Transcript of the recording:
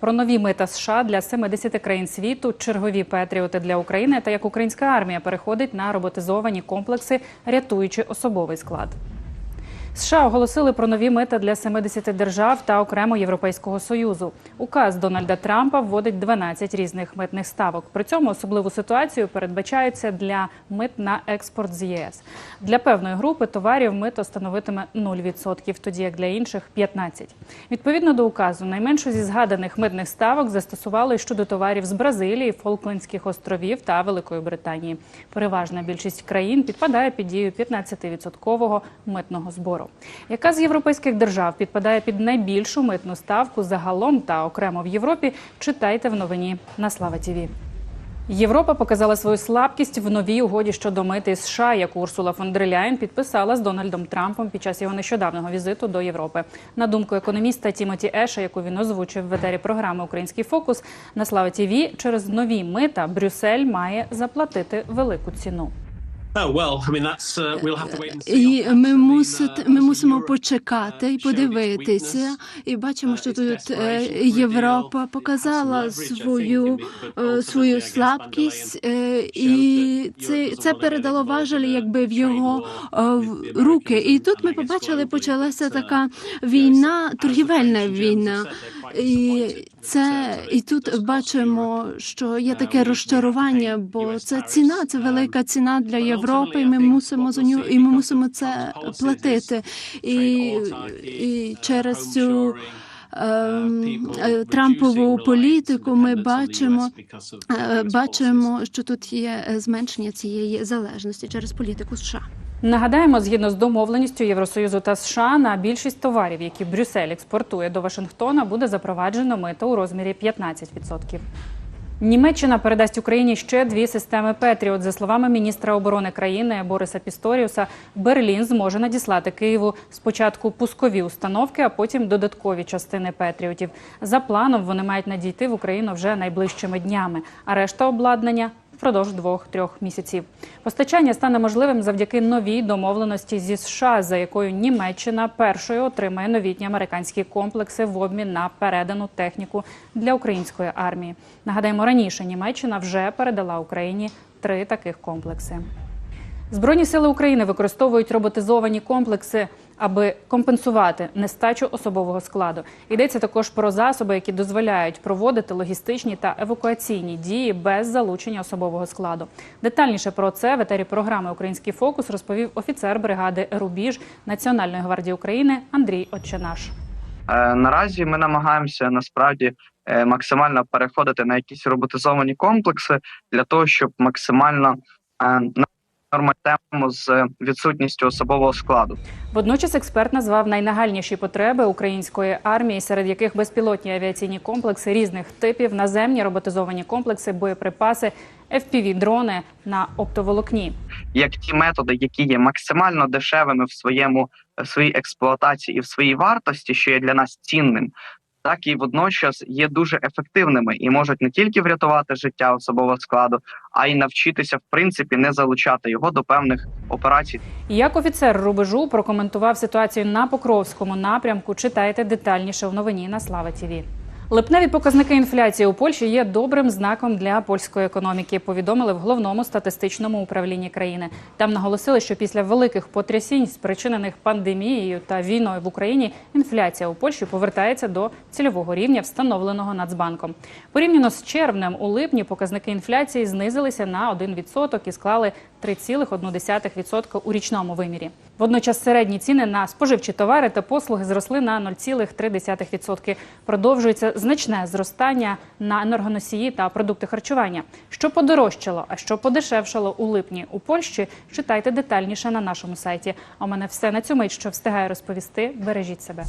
Про нові мита США для 70 країн світу, чергові патріоти для України та як українська армія переходить на роботизовані комплекси, рятуючи особовий склад. США оголосили про нові мита для 70 держав та окремо Європейського союзу. Указ Дональда Трампа вводить 12 різних митних ставок. При цьому особливу ситуацію передбачається для мит на експорт з ЄС. Для певної групи товарів мито становитиме 0%, тоді як для інших 15%. Відповідно до указу, найменшу зі згаданих митних ставок застосували щодо товарів з Бразилії, Фолклендських островів та Великої Британії. Переважна більшість країн підпадає під дію 15% митного збору. Яка з європейських держав підпадає під найбільшу митну ставку загалом та окремо в Європі? Читайте в новині на Слава Тіві. Європа показала свою слабкість в новій угоді щодо мити США, яку Урсула фон дер Ляєн підписала з Дональдом Трампом під час його нещодавнього візиту до Європи. На думку економіста Тімоті Еша, яку він озвучив в етері програми Український фокус на Слава Тіві, через нові мита Брюссель має заплатити велику ціну. Oh, uh. І ми uh, ми мусимо почекати uh, і подивитися. І бачимо, що Uh, тут е. Європа показала свою е, свою слабкість, е, і це це передало важелі, якби в його е, руки. І тут ми побачили, почалася uh, така війна, торгівельна війна. І це і тут бачимо, що є таке розчарування, бо це ціна, це велика ціна для Європи. і Ми мусимо за нього і ми мусимо це платити. І, і через цю ем, е, Трампову політику ми бачимо, е, бачимо, що тут є зменшення цієї залежності через політику США. Нагадаємо, згідно з домовленістю Євросоюзу та США, на більшість товарів, які Брюссель експортує до Вашингтона, буде запроваджено мито у розмірі 15%. Німеччина передасть Україні ще дві системи Петріот. За словами міністра оборони країни Бориса Пісторіуса, Берлін зможе надіслати Києву спочатку пускові установки, а потім додаткові частини Петріотів. За планом вони мають надійти в Україну вже найближчими днями, а решта обладнання впродовж двох-трьох місяців. Постачання стане можливим завдяки новій домовленості зі США, за якою Німеччина першою отримає новітні американські комплекси в обмін на передану техніку для української армії. Нагадаємо, раніше Німеччина вже передала Україні три таких комплекси. Збройні сили України використовують роботизовані комплекси, аби компенсувати нестачу особового складу. Йдеться також про засоби, які дозволяють проводити логістичні та евакуаційні дії без залучення особового складу. Детальніше про це в етері програми Український фокус розповів офіцер бригади Рубіж Національної гвардії України Андрій Отченаш. Е, Наразі ми намагаємося насправді е, максимально переходити на якісь роботизовані комплекси для того, щоб максимально нормальну тему з відсутністю особового складу. Водночас експерт назвав найнагальніші потреби української армії, серед яких безпілотні авіаційні комплекси різних типів, наземні роботизовані комплекси, боєприпаси, fpv дрони на оптоволокні. Як ті методи, які є максимально дешевими в своєму в своїй експлуатації і в своїй вартості, що є для нас цінним, так і водночас є дуже ефективними і можуть не тільки врятувати життя особового складу, а й навчитися в принципі не залучати його до певних операцій Як офіцер рубежу прокоментував ситуацію на Покровському напрямку, читайте детальніше в новині на Слава ТІВІ. Липневі показники інфляції у Польщі є добрим знаком для польської економіки. Повідомили в головному статистичному управлінні країни. Там наголосили, що після великих потрясінь, спричинених пандемією та війною в Україні, інфляція у Польщі повертається до цільового рівня, встановленого Нацбанком. Порівняно з червнем у липні показники інфляції знизилися на 1% і склали 3,1% у річному вимірі. Водночас середні ціни на споживчі товари та послуги зросли на 0,3%. Продовжується значне зростання на енергоносії та продукти харчування. Що подорожчало, а що подешевшало у липні у Польщі, читайте детальніше на нашому сайті. А у мене все на цю мить, що встигаю розповісти. Бережіть себе.